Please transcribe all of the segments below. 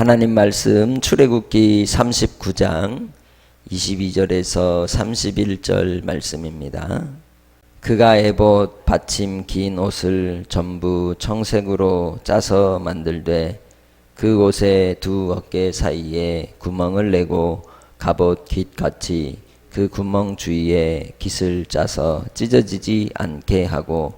하나님 말씀 출애굽기 39장 22절에서 31절 말씀입니다. 그가 에봇 받침 긴 옷을 전부 청색으로 짜서 만들되 그 옷의 두 어깨 사이에 구멍을 내고 갑옷 깃같이 그 구멍 주위에 깃을 짜서 찢어지지 않게 하고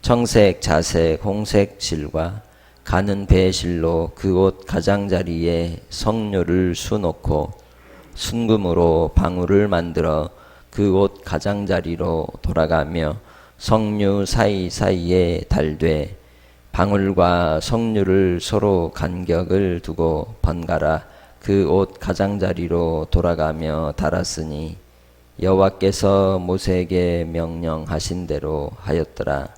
청색, 자색, 홍색 실과 가는 배실로 그옷 가장자리에 성료를 수놓고 순금으로 방울을 만들어 그옷 가장자리로 돌아가며 성류 사이사이에 달되 방울과 성류를 서로 간격을 두고 번갈아 그 옷 가장자리로 돌아가며 달았으니 여호와께서 모세에게 명령하신 대로 하였더라.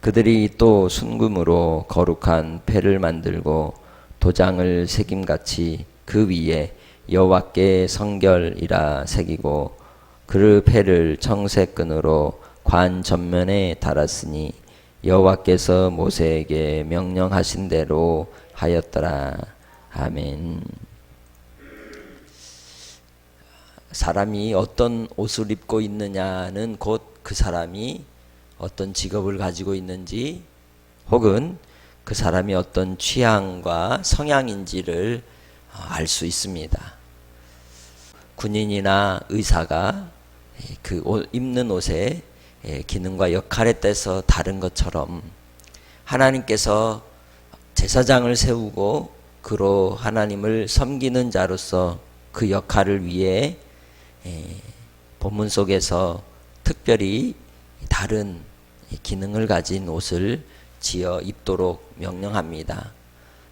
그들이 또 순금으로 거룩한 패를 만들고 도장을 새김같이 그 위에 여호와께 성결이라 새기고 그 패를 청색 끈으로 관 전면에 달았으니 여호와께서 모세에게 명령하신 대로 하였더라. 아멘. 사람이 어떤 옷을 입고 있느냐는 곧 그 사람이 어떤 직업을 가지고 있는지 혹은 그 사람이 어떤 취향과 성향인지를 알 수 있습니다. 군인이나 의사가 그 옷, 입는 옷의 기능과 역할에 따라서 다른 것처럼 하나님께서 제사장을 세우고 그로 하나님을 섬기는 자로서 그 역할을 위해 본문 속에서 특별히 다른 기능을 가진 옷을 지어 입도록 명령합니다.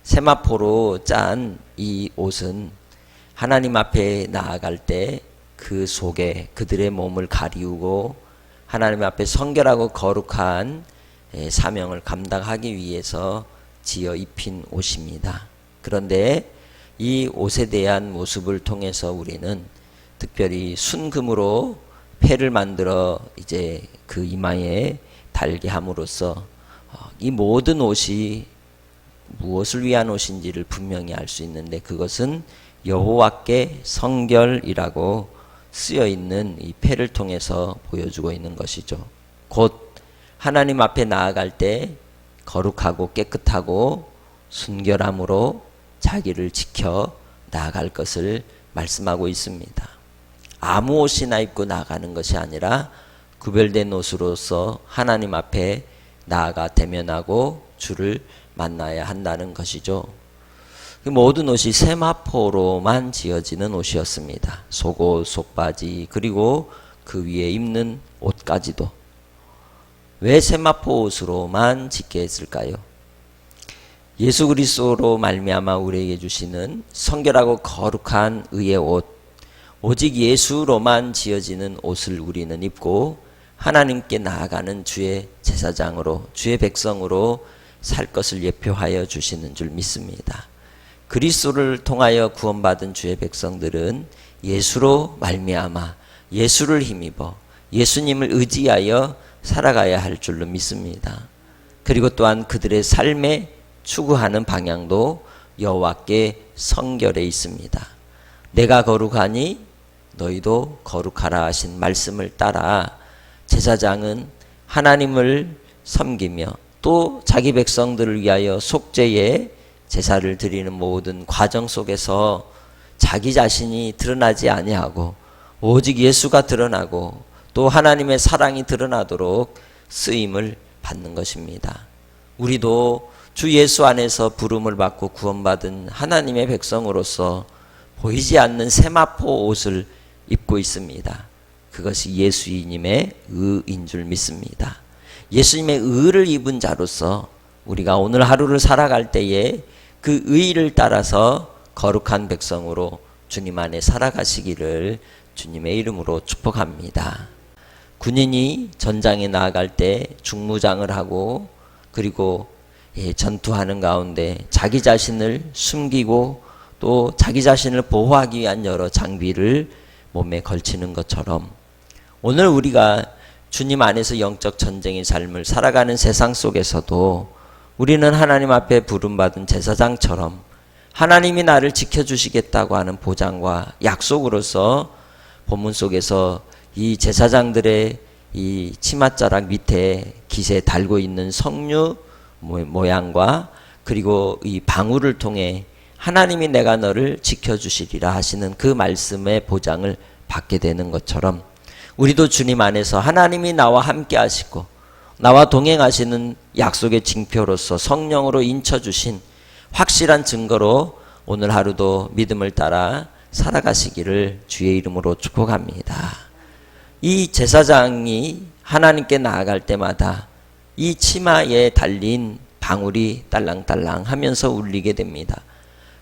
세마포로 짠 이 옷은 하나님 앞에 나아갈 때 그 속에 그들의 몸을 가리우고 하나님 앞에 성결하고 거룩한 사명을 감당하기 위해서 지어 입힌 옷입니다. 그런데 이 옷에 대한 모습을 통해서 우리는 특별히 순금으로 패를 만들어 이제 그 이마에 달게 함으로써 이 모든 옷이 무엇을 위한 옷인지를 분명히 알 수 있는데 그것은 여호와께 성결이라고 쓰여 있는 이 패를 통해서 보여주고 있는 것이죠. 곧 하나님 앞에 나아갈 때 거룩하고 깨끗하고 순결함으로 자기를 지켜 나아갈 것을 말씀하고 있습니다. 아무 옷이나 입고 나가는 것이 아니라 구별된 옷으로서 하나님 앞에 나아가 대면하고 주를 만나야 한다는 것이죠. 그 모든 옷이 세마포로만 지어지는 옷이었습니다. 속옷, 속바지, 그리고 그 위에 입는 옷까지도. 왜 세마포 옷으로만 짓게 했을까요? 예수 그리스도로 말미암아 우리에게 주시는 성결하고 거룩한 의의 옷, 오직 예수로만 지어지는 옷을 우리는 입고 하나님께 나아가는 주의 제사장으로 주의 백성으로 살 것을 예표하여 주시는 줄 믿습니다. 그리스도를 통하여 구원받은 주의 백성들은 예수로 말미암아 예수를 힘입어 예수님을 의지하여 살아가야 할 줄로 믿습니다. 그리고 또한 그들의 삶에 추구하는 방향도 여호와께 성결에 있습니다. 내가 거룩하니 너희도 거룩하라 하신 말씀을 따라 제사장은 하나님을 섬기며 또 자기 백성들을 위하여 속죄의 제사를 드리는 모든 과정 속에서 자기 자신이 드러나지 아니하고 오직 예수가 드러나고 또 하나님의 사랑이 드러나도록 쓰임을 받는 것입니다. 우리도 주 예수 안에서 부름을 받고 구원받은 하나님의 백성으로서 보이지 않는 세마포 옷을 입고 있습니다. 그것이 예수님의 의인 줄 믿습니다. 예수님의 의를 입은 자로서 우리가 오늘 하루를 살아갈 때에 그 의를 따라서 거룩한 백성으로 주님 안에 살아가시기를 주님의 이름으로 축복합니다. 군인이 전장에 나아갈 때 중무장을 하고 그리고 예, 전투하는 가운데 자기 자신을 숨기고 또 자기 자신을 보호하기 위한 여러 장비를 몸에 걸치는 것처럼 오늘 우리가 주님 안에서 영적 전쟁의 삶을 살아가는 세상 속에서도 우리는 하나님 앞에 부름받은 제사장처럼 하나님이 나를 지켜주시겠다고 하는 보장과 약속으로서 본문 속에서 이 제사장들의 이 치맛자락 밑에 기세 달고 있는 석류 모- 모양과 그리고 이 방울을 통해 하나님이 내가 너를 지켜주시리라 하시는 그 말씀의 보장을 받게 되는 것처럼 우리도 주님 안에서 하나님이 나와 함께 하시고 나와 동행하시는 약속의 징표로서 성령으로 인쳐주신 확실한 증거로 오늘 하루도 믿음을 따라 살아가시기를 주의 이름으로 축복합니다. 이 제사장이 하나님께 나아갈 때마다 이 치마에 달린 방울이 딸랑딸랑 하면서 울리게 됩니다.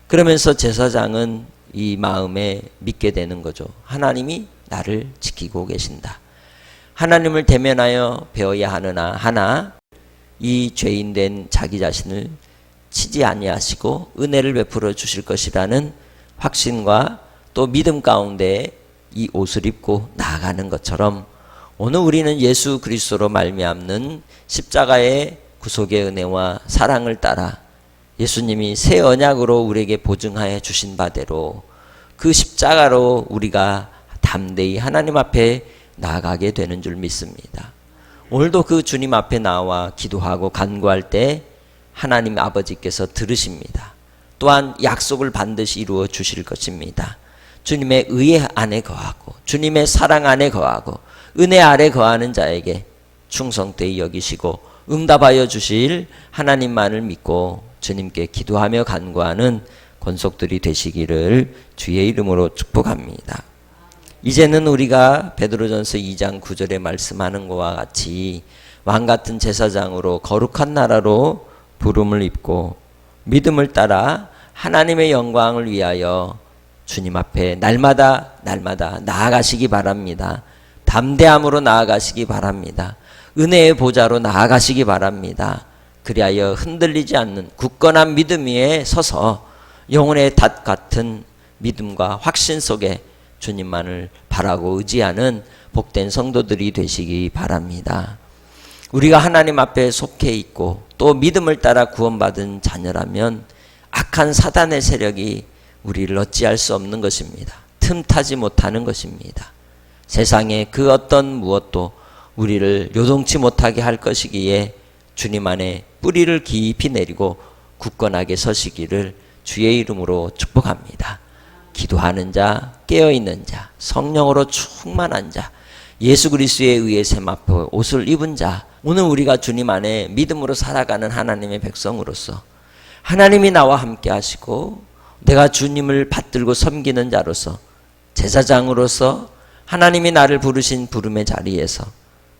그러면서 제사장은 이 마음에 믿게 되는 거죠. 하나님이 나를 지키고 계신다. 하나님을 대면하여 배워야 하느나 하나 이 죄인 된 자기 자신을 치지 아니하시고 은혜를 베풀어 주실 것이라는 확신과 또 믿음 가운데 이 옷을 입고 나아가는 것처럼 오늘 우리는 예수 그리스도로 말미암는 십자가의 구속의 은혜와 사랑을 따라 예수님이 새 언약으로 우리에게 보증하여 주신 바대로 그 십자가로 우리가 담대히 하나님 앞에 나아가게 되는 줄 믿습니다. 오늘도 그 주님 앞에 나와 기도하고 간구할 때 하나님 아버지께서 들으십니다. 또한 약속을 반드시 이루어 주실 것입니다. 주님의 의에 안에 거하고 주님의 사랑 안에 거하고 은혜 아래 거하는 자에게 충성되이 여기시고 응답하여 주실 하나님만을 믿고 주님께 기도하며 간구하는 권속들이 되시기를 주의 이름으로 축복합니다. 이제는 우리가 베드로전서 2장 9절에 말씀하는 것과 같이 왕 같은 제사장으로 거룩한 나라로 부름을 입고 믿음을 따라 하나님의 영광을 위하여 주님 앞에 날마다 날마다 나아가시기 바랍니다. 담대함으로 나아가시기 바랍니다. 은혜의 보좌로 나아가시기 바랍니다. 그리하여 흔들리지 않는 굳건한 믿음 위에 서서 영혼의 닷 같은 믿음과 확신 속에 주님만을 바라고 의지하는 복된 성도들이 되시기 바랍니다. 우리가 하나님 앞에 속해 있고 또 믿음을 따라 구원받은 자녀라면 악한 사단의 세력이 우리를 어찌할 수 없는 것입니다. 틈타지 못하는 것입니다. 세상에 그 어떤 무엇도 우리를 요동치 못하게 할 것이기에 주님 안에 뿌리를 깊이 내리고 굳건하게 서시기를 주의 이름으로 축복합니다. 기도하는 자, 깨어 있는 자, 성령으로 충만한 자, 예수 그리스도에 의해 세마포 옷을 입은 자, 오늘 우리가 주님 안에 믿음으로 살아가는 하나님의 백성으로서 하나님이 나와 함께 하시고 내가 주님을 받들고 섬기는 자로서 제사장으로서 하나님이 나를 부르신 부름의 자리에서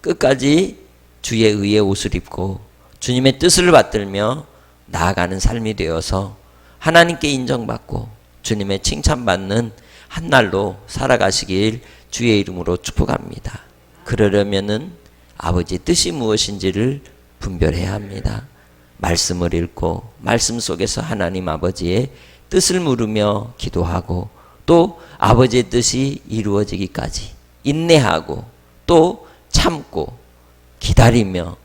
끝까지 주의 의의 옷을 입고 주님의 뜻을 받들며 나아가는 삶이 되어서 하나님께 인정받고 주님의 칭찬받는 한 날로 살아가시길 주의 이름으로 축복합니다. 그러려면은 아버지 뜻이 무엇인지를 분별해야 합니다. 말씀을 읽고 말씀 속에서 하나님 아버지의 뜻을 물으며 기도하고 또 아버지의 뜻이 이루어지기까지 인내하고 또 참고 기다리며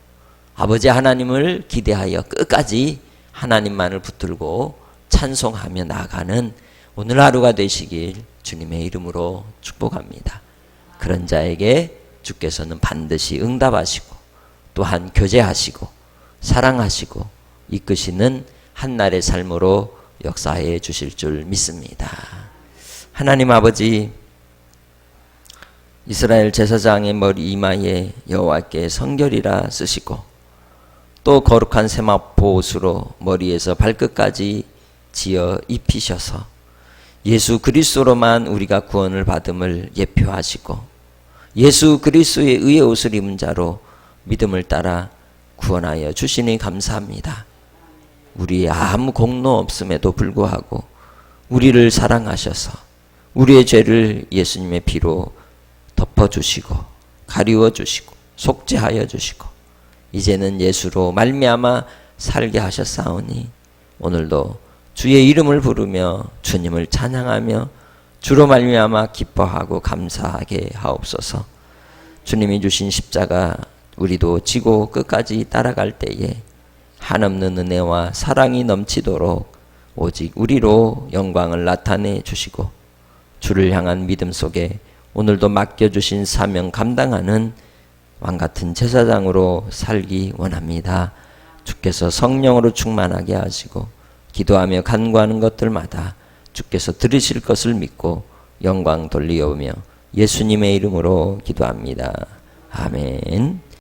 아버지 하나님을 기대하여 끝까지 하나님만을 붙들고 찬송하며 나아가는 오늘 하루가 되시길 주님의 이름으로 축복합니다. 그런 자에게 주께서는 반드시 응답하시고 또한 교제하시고 사랑하시고 이끄시는 한날의 삶으로 역사해 주실 줄 믿습니다. 하나님 아버지 이스라엘 제사장의 머리 이마에 여호와께 성결이라 쓰시고 또 거룩한 세마포 옷으로 머리에서 발끝까지 지어 입히셔서 예수 그리스도로만 우리가 구원을 받음을 예표하시고 예수 그리스도의 의의 옷을 입은 자로 믿음을 따라 구원하여 주시니 감사합니다. 우리 아무 공로 없음에도 불구하고 우리를 사랑하셔서 우리의 죄를 예수님의 피로 덮어주시고 가리워 주시고 속죄하여 주시고 이제는 예수로 말미암아 살게 하셨사오니 오늘도 주의 이름을 부르며 주님을 찬양하며 주로 말미암아 기뻐하고 감사하게 하옵소서. 주님이 주신 십자가 우리도 지고 끝까지 따라갈 때에 한없는 은혜와 사랑이 넘치도록 오직 우리로 영광을 나타내 주시고 주를 향한 믿음 속에 오늘도 맡겨주신 사명 감당하는 왕 같은 제사장으로 살기 원합니다. 주께서 성령으로 충만하게 하시고 기도하며 간구하는 것들마다 주께서 들으실 것을 믿고 영광 돌리오며 예수님의 이름으로 기도합니다. 아멘.